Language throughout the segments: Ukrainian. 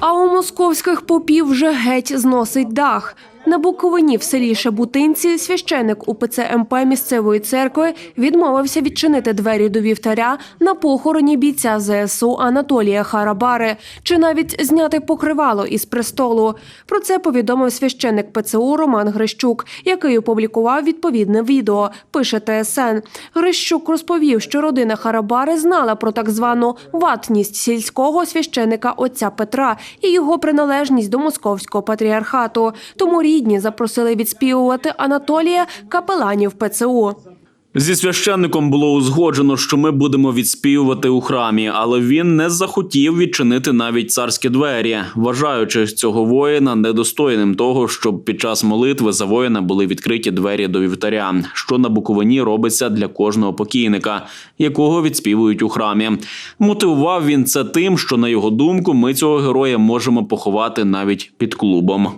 А у московських попів вже геть зносить дах. На Буковині в селі Шабутинці священик УПЦ МП місцевої церкви відмовився відчинити двері до вівтаря на похороні бійця ЗСУ Анатолія Харабари чи навіть зняти покривало із престолу. Про це повідомив священик ПЦУ Роман Грищук, який опублікував відповідне відео. Пише ТСН. Грищук розповів, що родина Харабари знала про так звану ватність сільського священика отця Петра і його приналежність до московського патріархату. Тому рідні запросили відспівувати Анатолія капеланів ПЦУ. Зі священником було узгоджено, що ми будемо відспівувати у храмі, але він не захотів відчинити навіть царські двері, вважаючи цього воїна недостойним того, щоб під час молитви за воїна були відкриті двері до вівтаря, що на Буковині робиться для кожного покійника, якого відспівують у храмі. Мотивував він це тим, що на його думку ми цього героя можемо поховати навіть під клубом.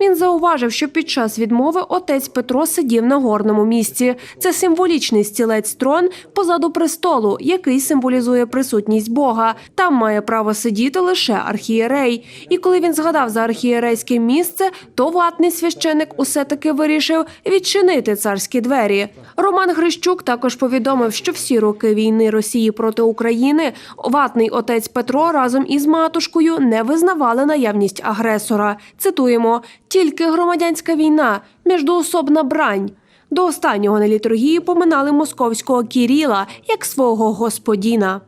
Він зауважив, що під час відмови отець Петро сидів на горному місці. Це символічний стілець трон позаду престолу, який символізує присутність Бога. Там має право сидіти лише архієрей. І коли він згадав за архієрейське місце, то ватний священик усе таки вирішив відчинити царські двері. Роман Грищук також повідомив, що всі роки війни Росії проти України ватний отець Петро разом із матушкою не визнавали наявність агресора. Цитуємо: тільки громадянська війна, міждоособна брань. До останнього на літургії поминали московського Кіріла як свого господіна.